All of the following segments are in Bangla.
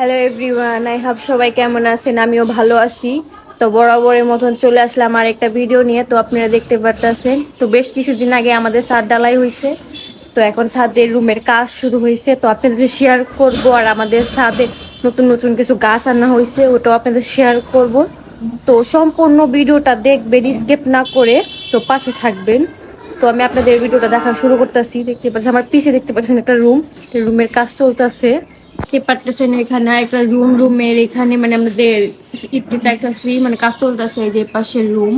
হ্যালো এভরিওয়ান আই হাব সবাই কেমন আছেন? আমিও ভালো আছি। তো বরাবরের মতন চলে আসলাম আর একটা ভিডিও নিয়ে। তো আপনারা দেখতে পারতেছেন। তো বেশ কিছুদিন আগে আমাদের ছাদ ডালাই হয়েছে তো এখন ছাদের রুমের কাজ শুরু হয়েছে তো আপনাদের শেয়ার করব আর আমাদের ছাদে নতুন নতুন কিছু গাছ আনা হয়েছে ওটাও আপনাদের শেয়ার করব। তো সম্পূর্ণ ভিডিওটা দেখবেন স্কেপ না করে। তো পাশে থাকবেন। তো আমি আপনাদের ভিডিওটা দেখা শুরু করতেছি। দেখতে পাচ্ছি আমার পিছে দেখতে পাচ্ছেন একটা রুম রুমের কাজ চলতেছে। দেখতে পারতেছেন এখানে, একটা রুম রুমের এখানে মানে আমাদের ইটটি দেখতেছি মানে কাজ চলতেছে যে পাশের রুম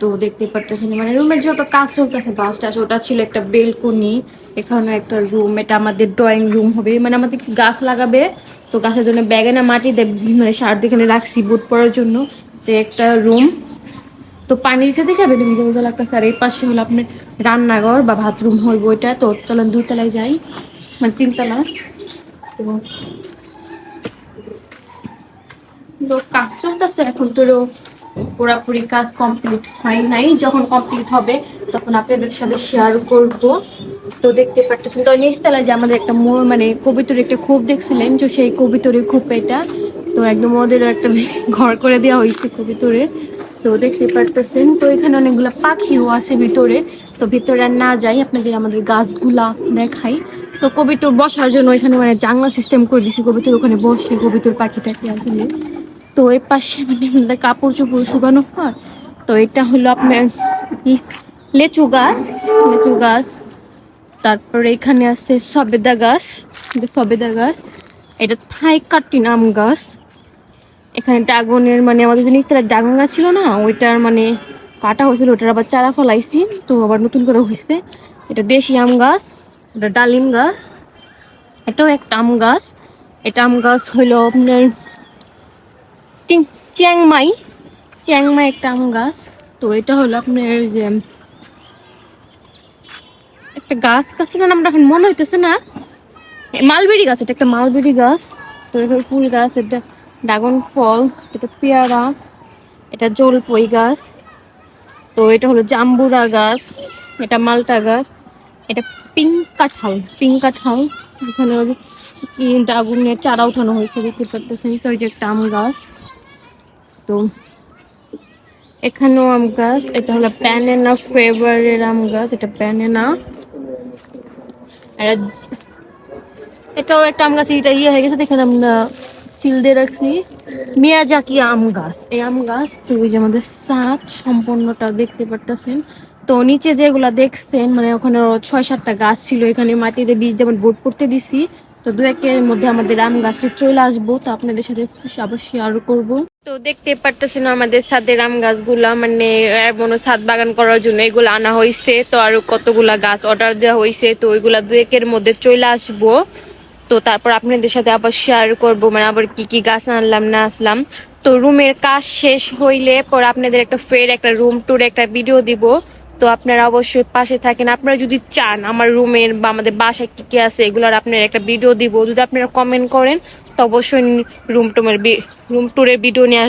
তো দেখতে পারতেছেন মানে রুমের যত কাজ চলতেছে, বাস টাস, ওটা ছিল একটা বেলকনি এখানে একটা রুম এটা আমাদের ড্রয়িং রুম হবে মানে আমাদের গাছ লাগাবে, তো গাছের জন্য ব্যাগেনা মাটি দেব মানে সার এখানে রাখছি বুট পড়ার জন্য, তো একটা রুম তো পানি পানির সাথে খাবে জল লাগতেছে আর এই পাশে হলো আপনার রান্নাঘর বা বাথরুম হইব ওইটা তো চলেন দুই তলায় যাই মানে তিনতলা তো তো কাজ চলতেছে, এখন তোরও পুরাপুরি কাজ কমপ্লিট হয় নাই। যখন কমপ্লিট হবে, তখন আপনাদের সাথে শেয়ার করব। তো দেখতে পারতেছেন, তো নিচতলায় যে আমাদের একটা মানে কবিতর একটা খুব দেখছিলেন, তো সেই কবিতরের খুব এটা। তো একদম ওদের একটা ঘর করে দেওয়া হয়েছে কবিতরে তো দেখতে পারতেছেন, তো এখানে অনেকগুলো পাখিও আছে ভিতরে। তো ভিতরে না যাই, আপনাদের আমাদের গাছগুলা দেখাই। তো কবিতর বসার জন্য এখানে মানে জানলা সিস্টেম করে দিছি, কবিতর ওখানে বসে কবিতর পাখি টাখি আসলে তো এর পাশে মানে আমাদের কাপড় চোপড় শুকানো হয় তো এটা হলো আপনার কি লেচু গাছ লেচু গাছ। তারপরে এখানে আছে সবেদা গাছ সবেদা গাছ। এটা থাই কাটি আম গাছ। এখানে ড্রাগনের মানে আমাদের যে নিচতলায় ড্রাগন গাছ ছিল না, ওইটার মানে কাটা হয়েছিল, ওটার আবার চারা ফলাইছি, তো আবার নতুন করে হয়েছে এটা দেশি আম গাছ, ওটা ডালিম গাছ, এটাও একটা আম গাছ। এটা আম গাছ হইল আপনার চ্যাংমাই, চিয়াংমাই একটা আম গাছ। তো এটা হলো আপনার যে একটা গাছ গাছের নামটা এখন মনে হইতেছে না। মালবেরি গাছ, এটা একটা মালবেরি গাছ। তো এখানে ফুল গাছ, এটা ড্রাগন ফল, এটা পেয়ারা, এটা জলপই গাছ, তো এটা হলো জাম্বুরা গাছ, এটা মালটা গাছ, এটা পিঙ্ক কাঁঠাল পিঙ্ক কাঁঠাল, এখানে ওই যে কি ড্রাগনের চারা উঠানো হয়েছে, দেখতে পারতেছেন তো ওই যে একটা আম গাছ, তো এখানেও আম গাছ, এটা হলো প্যানেনা ফেভারের আম গাছ, এটা প্যানেনা আর এটাও একটা আম গাছ, এটা ইয়ে হয়ে গেছে, দেখেন আমরা সিল রাখছি মিয়াজাকি আম গাছ। এই আম গাছ, তো ওই যে আমাদের সাত সম্পূর্ণটা দেখতে পারতেছেন। তো নিচে যেগুলা দেখছেন মানে ওখানে ছয় সাতটা গাছ ছিল, এখানে মাটিতে বীজ যেমন বোট করতে দিছি, তো দু একের মধ্যে আমাদের আম গাছটি চলে আসব, তো আপনাদের সাথে আবার শেয়ার করব। তো দেখতে পারতেছেন আমাদের ছাদের আম গাছগুলা মানে এমন বাগান করার জন্য এগুলো আনা হয়েছে তো আরও কতগুলা গাছ অর্ডার দেওয়া হয়েছে তো ওইগুলা দু একের মধ্যে চলে আসব। তো তারপর আপনাদের সাথে আবার শেয়ার করব মানে আবার কি কি গাছ আনলাম, না আসলাম তো রুমের কাজ শেষ হইলে পর আপনাদের একটা ফের একটা রুম ট্যুর একটা ভিডিও দিব। তো আপনারা অবশ্যই পাশে থাকেন। আপনারা যদি চান আমার রুমের বা আমাদের বাসায় কী কী আছে, এগুলোর আপনার একটা ভিডিও দিব। যদি আপনারা কমেন্ট করেন, তো অবশ্যই রুম টুমের রুম ট্যুরের ভিডিও নিয়ে আসব।